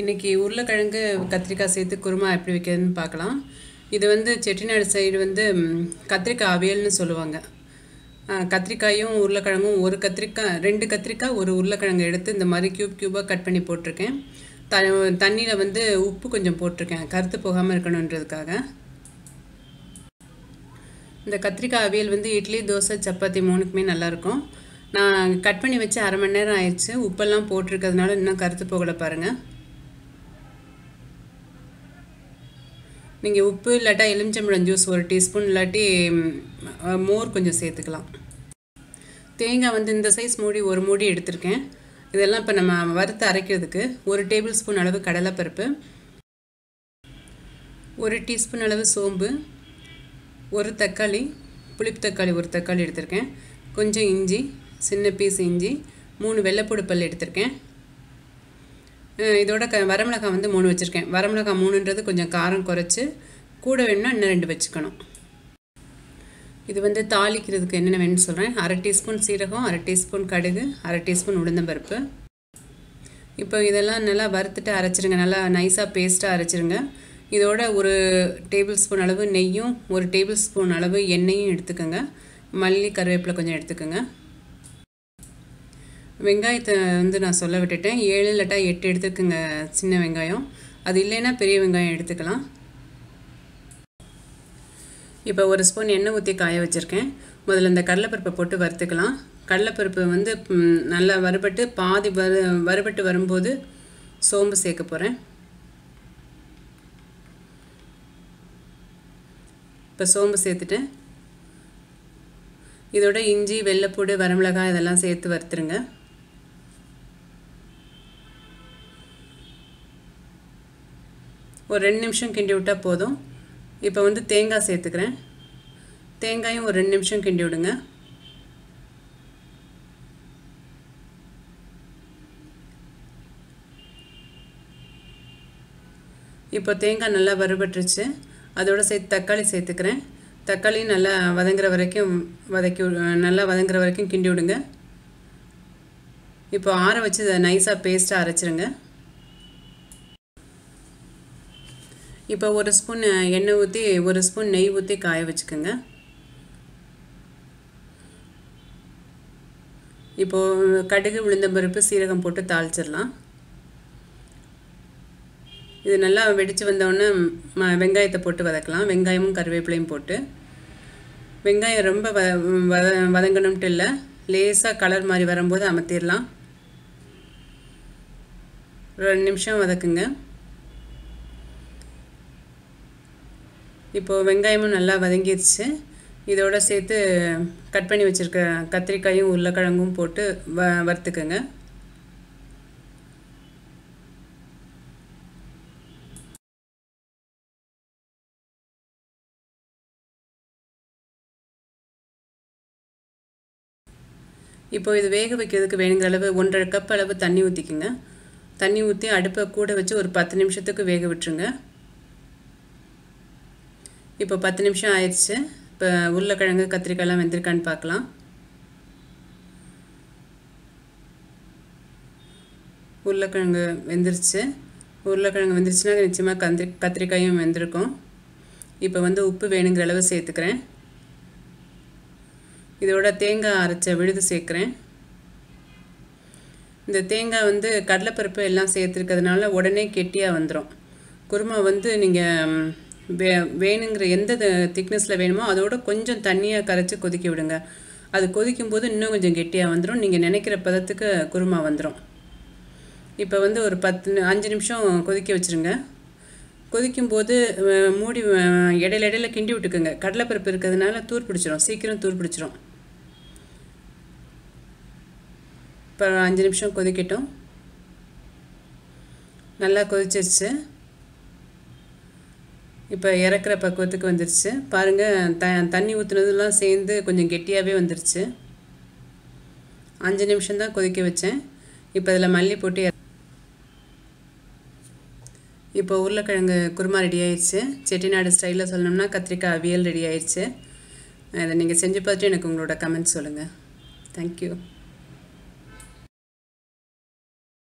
இன்றைக்கி உருளைக்கிழங்கு கத்திரிக்காய் சேர்த்து குருமா எப்படி வைக்கிறதுன்னு பார்க்கலாம். இது வந்து செட்டிநாடு சைடு வந்து கத்திரிக்காய் அவியல்னு சொல்லுவாங்க. கத்திரிக்காயும் உருளைக்கிழங்கும் ஒரு கத்திரிக்காய் ரெண்டு கத்திரிக்காய் ஒரு உருளைக்கிழங்கு எடுத்து இந்த மாதிரி க்யூப் க்யூபாக கட் பண்ணி போட்டிருக்கேன். த தண்ணியில் வந்து உப்பு கொஞ்சம் போட்டிருக்கேன். கருத்து போகாமல் இருக்கணுன்றதுக்காக. இந்த கத்திரிக்காய் அவியல் வந்து இட்லி தோசை சப்பாத்தி மூணுக்குமே நல்லாயிருக்கும். நான் கட் பண்ணி வச்சு அரை மணி நேரம் ஆயிடுச்சு. உப்பெல்லாம் போட்டிருக்கிறதுனால இன்னும் கருத்து போகலை பாருங்கள் நீங்கள் உப்பு இல்லாட்டா எலுமிச்சம்பழம் ஜூஸ் ஒரு டீஸ்பூன் இல்லாட்டி மோர் கொஞ்சம் சேர்த்துக்கலாம். தேங்காய் வந்து இந்த சைஸ் மூடி ஒரு மூடி எடுத்திருக்கேன். இதெல்லாம் இப்போ நம்ம வறுத்து அரைக்கிறதுக்கு ஒரு டேபிள் ஸ்பூன் அளவு கடலைப்பருப்பு ஒரு டீஸ்பூன் அளவு சோம்பு ஒரு தக்காளி புளிப்பு தக்காளி ஒரு தக்காளி எடுத்திருக்கேன். கொஞ்சம் இஞ்சி சின்ன பீஸ் இஞ்சி மூணு வெள்ளைப்பூடு பல் எடுத்திருக்கேன். இதோட க வரமிளகாய் வந்து மூணு வச்சுருக்கேன். வரமிளகாய் மூணுன்றது கொஞ்சம் காரம் குறைச்சி கூட வேணும்னா இன்னும் ரெண்டு வச்சுக்கணும். இது வந்து தாளிக்கிறதுக்கு என்னென்ன வேணும்னு சொல்கிறேன் அரை டீஸ்பூன் சீரகம் அரை டீஸ்பூன் கடுகு அரை டீஸ்பூன் உளுந்தம்பருப்பு. இப்போ இதெல்லாம் நல்லா வறுத்துட்டு அரைச்சிருங்க. நல்லா நைஸாக பேஸ்ட்டாக அரைச்சிருங்க. இதோட ஒரு டேபிள் ஸ்பூன் அளவு நெய்யும் ஒரு டேபிள் ஸ்பூன் அளவு எண்ணெயும் எடுத்துக்கோங்க. மல்லி கருவேப்பிலை கொஞ்சம் எடுத்துக்கோங்க. வெங்காயத்தை வந்து நான் சொல்ல விட்டுட்டேன். ஏழு இல்லாட்டா எட்டு எடுத்துக்கோங்க சின்ன வெங்காயம். அது இல்லைன்னா பெரிய வெங்காயம் எடுத்துக்கலாம். இப்போ ஒரு ஸ்பூன் எண்ணெய் ஊற்றி காய வச்சுருக்கேன். முதல்ல இந்த கடலைப்பருப்பை போட்டு வறுத்துக்கலாம். கடலைப்பருப்பு வந்து நல்லா வறுபட்டு பாதி வறு வறுபட்டு வரும்போது சோம்பு சேர்க்க போகிறேன் இப்போ சோம்பு சேர்த்துட்டேன் இதோட இஞ்சி வெள்ளைப்பூடு வரமிளகாய் இதெல்லாம் சேர்த்து வறுத்துருங்க. ஒரு ரெண்டு நிமிஷம் கிண்டி விட்டால் போதும். இப்போ வந்து தேங்காய் சேர்த்துக்கிறேன். தேங்காயும் ஒரு ரெண்டு நிமிஷம் கிண்டி விடுங்க. இப்போ தேங்காய் நல்லா வறுபட்டுருச்சு. அதோட சேர்த்து தக்காளி சேர்த்துக்கிறேன். தக்காளியும் நல்லா வதங்குற வரைக்கும் வதக்கி நல்லா வதங்குற வரைக்கும் கிண்டி விடுங்க. இப்போ ஆற வச்சு நைஸாக பேஸ்ட்டாக அரைச்சிருங்க. இப்போ ஒரு ஸ்பூன் எண்ணெய் ஊற்றி ஒரு ஸ்பூன் நெய் ஊற்றி காய வச்சுக்கோங்க. இப்போது கடுகு உளுந்தம்பருப்பு சீரகம் போட்டு தாளிச்சிடலாம். இது நல்லா வெடித்து வந்தோடனே ம வெங்காயத்தை போட்டு வதக்கலாம். வெங்காயமும் கருவேப்பிலையும் போட்டு. வெங்காயம் ரொம்ப வ வத வதங்கணும்ட்டு இல்லை. லேசாக கலர் மாதிரி வரும்போது அமர்த்திடலாம். ரெண்டு நிமிஷம் வதக்குங்க. இப்போது வெங்காயமும் நல்லா வதங்கிடுச்சு. இதோட சேர்த்து கட் பண்ணி வச்சுருக்க கத்திரிக்காயும் உருளைக்கிழங்கும் போட்டு வ வறுத்துக்கோங்க. இப்போ இது வேக வைக்கிறதுக்கு வேணுங்கிற அளவு ஒன்றரை கப் அளவு தண்ணி ஊற்றிக்குங்க தண்ணி ஊற்றி அடுப்பை கூட வச்சு ஒரு பத்து நிமிஷத்துக்கு வேக விட்டுருங்க. இப்போ பத்து நிமிஷம் ஆயிடுச்சு. இப்போ உருளைக்கிழங்கு கத்திரிக்காயெலாம் வெந்திருக்கான்னு பார்க்கலாம். உருளைக்கிழங்கு வெந்துருச்சு. உருளைக்கிழங்கு வெந்துருச்சுன்னா நிச்சயமாக கந்திரி கத்திரிக்காயும் வெந்திருக்கும். இப்போ வந்து உப்பு வேணுங்கிற அளவு சேர்த்துக்கிறேன். இதோட தேங்காய் அரைச்ச விழுது சேர்க்குறேன். இந்த தேங்காய் வந்து கடலைப்பருப்பு எல்லாம் சேர்த்துருக்கிறதுனால உடனே கெட்டியாக வந்துடும் குருமா வந்து நீங்கள் வே வேணுங்கிற எந்த திக்னஸில் வேணுமோ அதோட கொஞ்சம் தண்ணியாக கரைச்சி கொதிக்க விடுங்க. அது கொதிக்கும் போது இன்னும் கொஞ்சம் கெட்டியாக வந்துடும் நீங்கள் நினைக்கிற பதத்துக்கு குருமா வந்துடும் இப்போ வந்து ஒரு பத்து அஞ்சு நிமிஷம் கொதிக்க வச்சுருங்க. கொதிக்கும்போது மூடி இடையில இடையில கிண்டி விட்டுக்குங்க. கடலைப்பருப்பு இருக்கிறதுனால தூர் பிடிச்சிரும். சீக்கிரம் தூர் பிடிச்சிரும். இப்போ அஞ்சு நிமிஷம் கொதிக்கட்டும். நல்லா கொதிச்சிருச்சு. இப்போ இறக்குற பக்குவத்துக்கு வந்துருச்சு. பாருங்கள் த தண்ணி ஊற்றுனதுலாம் சேர்ந்து கொஞ்சம் கெட்டியாகவே வந்துருச்சு. அஞ்சு நிமிஷம் தான் கொதிக்க வச்சேன். இப்போ அதில் மல்லி போட்டு இப்போ உருளைக்கிழங்கு குருமா ரெடி ஆயிடுச்சு செட்டிநாடு ஸ்டைலில் சொல்லணும்னா கத்திரிக்காய் அவியல் ரெடி ஆயிடுச்சு இதை நீங்கள் செஞ்சு பார்த்துட்டு எனக்கு உங்களோட கமெண்ட்ஸ் சொல்லுங்கள் தேங்க்யூ